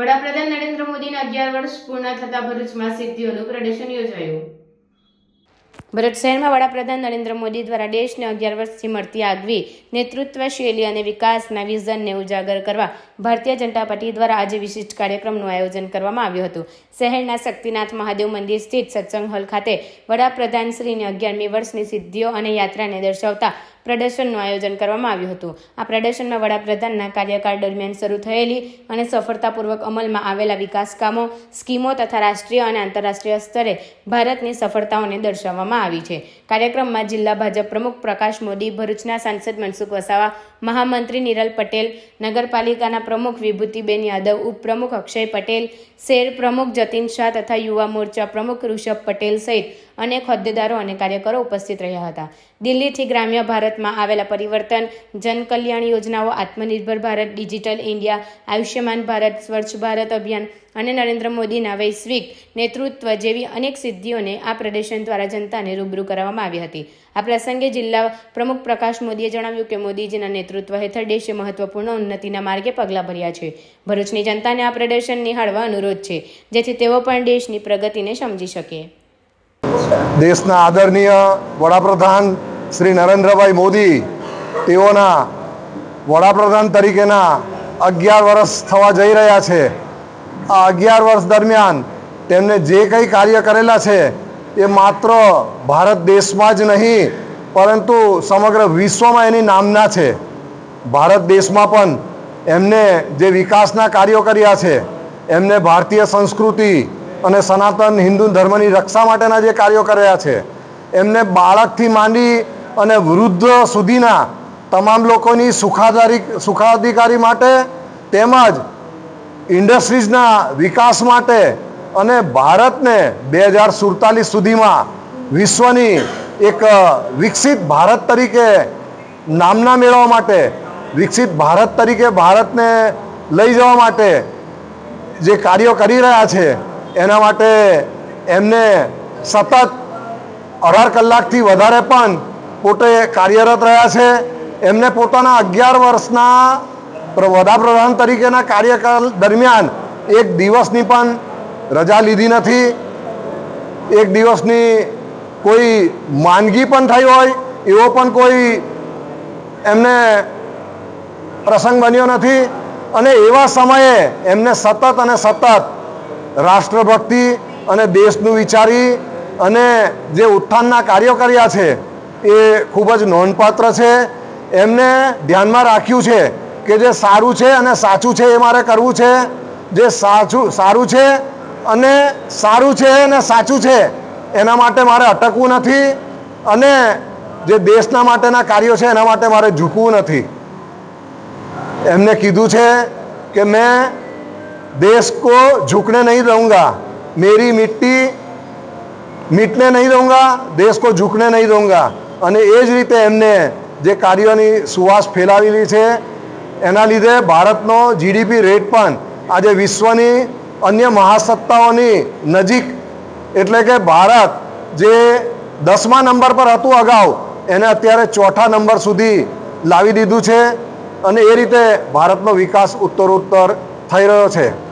વડાપ્રધાન નરેન્દ્ર મોદીના અગિયાર વર્ષ પૂર્ણ થતા ભરૂચમાં સિદ્ધિઓનું પ્રદર્શન યોજાયું. ભરૂચ શહેરમાં વડાપ્રધાન નરેન્દ્ર મોદી દ્વારા દેશને અગિયાર વર્ષથી મળતી આગવી નેતૃત્વ શૈલી અને વિકાસના વિઝનને ઉજાગર કરવા ભારતીય જનતા પાર્ટી દ્વારા આજે વિશિષ્ટ કાર્યક્રમનું આયોજન કરવામાં આવ્યું હતું. શહેરના શક્તિનાથ મહાદેવ મંદિર સ્થિત સત્સંગ હોલ ખાતે વડાપ્રધાન શ્રીની અગિયારમી વર્ષની સિદ્ધિઓ અને યાત્રાને દર્શાવતા પ્રદર્શનનું આયોજન કરવામાં આવ્યું હતું. આ પ્રદર્શનમાં વડાપ્રધાનના કાર્યકાળ દરમિયાન શરૂ થયેલી અને સફળતાપૂર્વક અમલમાં આવેલા વિકાસ કામો સ્કીમો તથા રાષ્ટ્રીય અને આંતરરાષ્ટ્રીય સ્તરે ભારતની સફળતાઓને દર્શાવવામાં આવી છે. કાર્યક્રમમાં જિલ્લા ભાજપ પ્રમુખ પ્રકાશ મોદી, ભરૂચના સાંસદ મનસુખ વસાવા, મહામંત્રી નિરલ પટેલ, નગરપાલિકાના પ્રમુખ વિભૂતિબેન યાદવ, ઉપપ્રમુખ અક્ષય પટેલ, શેર પ્રમુખ જતીન શાહ તથા યુવા મોરચા પ્રમુખ ઋષભ પટેલ સહિત અનેક હોદ્દેદારો અને કાર્યકરો ઉપસ્થિત રહ્યા હતા. દિલ્હીથી ગ્રામ્ય ભારતમાં આવેલા પરિવર્તન, જનકલ્યાણ યોજનાઓ, આત્મનિર્ભર ભારત, ડિજિટલ ઇન્ડિયા, આયુષ્યમાન ભારત, સ્વચ્છ ભારત અભિયાન અને નરેન્દ્ર મોદીના વૈશ્વિક નેતૃત્વ જેવી અનેક સિદ્ધિઓને આ પ્રદર્શન દ્વારા જનતાને રૂબરૂ કરવામાં આવી હતી. આ પ્રસંગે જિલ્લા પ્રમુખ પ્રકાશ મોદીએ જણાવ્યું કે મોદીજીના નેતૃત્વ હેઠળ દેશે મહત્વપૂર્ણ ઉન્નતિના માર્ગે પગલાં ભર્યા છે. ભરૂચની જનતાને આ પ્રદર્શન નિહાળવા અનુરોધ છે, જેથી તેઓ પણ દેશની પ્રગતિને સમજી શકે. દેશના આદરણીય વડાપ્રધાન શ્રી નરેન્દ્રભાઈ મોદી, તેઓના વડાપ્રધાન તરીકેના અગિયાર વર્ષ થવા જઈ રહ્યા છે. આ અગિયાર વર્ષ દરમિયાન તેમને જે કંઈ કાર્ય કરેલા છે, એ માત્ર ભારત દેશમાં જ નહીં, પરંતુ સમગ્ર વિશ્વમાં એની નામના છે. ભારત દેશમાં પણ એમને જે વિકાસના કાર્યો કર્યા છે, એમને ભારતીય સંસ્કૃતિ અને સનાતન હિન્દુ ધર્મની રક્ષા માટેના જે કાર્યો કર્યા છે, એમને બાળકથી માંડી અને વૃદ્ધ સુધીના તમામ લોકોની સુખાદારી સુખાધિકારી માટે તેમજ ઇન્ડસ્ટ્રીઝના વિકાસ માટે અને ભારતને બે હજાર સુડતાલીસ સુધીમાં વિશ્વની એક વિકસિત ભારત તરીકે નામના મેળવવા માટે, વિકસિત ભારત તરીકે ભારતને લઈ જવા માટે જે કાર્યો કરી રહ્યા છે એના માટે એમને સતત અઢાર કલાકથી વધારે પણ પોતે કાર્યરત રહ્યા છે. એમને પોતાના અગિયાર વર્ષના પ્ર- વડાપ્રધાન તરીકેના કાર્યકાળ દરમિયાન એક દિવસની પણ રજા લીધી નથી. એક દિવસની કોઈ માંદગી પણ થઈ હોય એવો પણ કોઈ એમને પ્રસંગ બન્યો નથી. અને એવા સમયે એમને સતત અને સતત રાષ્ટ્રભક્તિ અને દેશનું વિચારી અને જે ઉત્થાનના કાર્યો કર્યા છે, એ ખૂબ જ નોંધપાત્ર છે. એમને ધ્યાનમાં રાખ્યું છે કે જે સારું છે અને સાચું છે એ મારે કરવું છે. જે સાચું, સારું છે અને સારું છે અને સાચું છે, એના માટે મારે અટકવું નથી અને જે દેશના માટેના કાર્યો છે, એના માટે મારે ઝૂકવું નથી. એમને કીધું છે કે मैं देश को झुकने नहीं दूंगा मेरी मिट्टी મીટને નહીં દઉંગા દેશ કો ઝુકને નહીં દઉંગા અને એ જ રીતે એમને જે કાર્યોની સુવાસ ફેલાવેલી છે એના લીધે ભારતનો જીડીપી રેટ પણ આજે વિશ્વની અન્ય મહાસત્તાઓની નજીક એટલે કે ભારત જે દસમા નંબર પર હતું અગાઉ એને અત્યારે ચોથા નંબર સુધી લાવી દીધું છે અને એ રીતે ભારતનો વિકાસ ઉત્તરોત્તર થઈ રહ્યો છે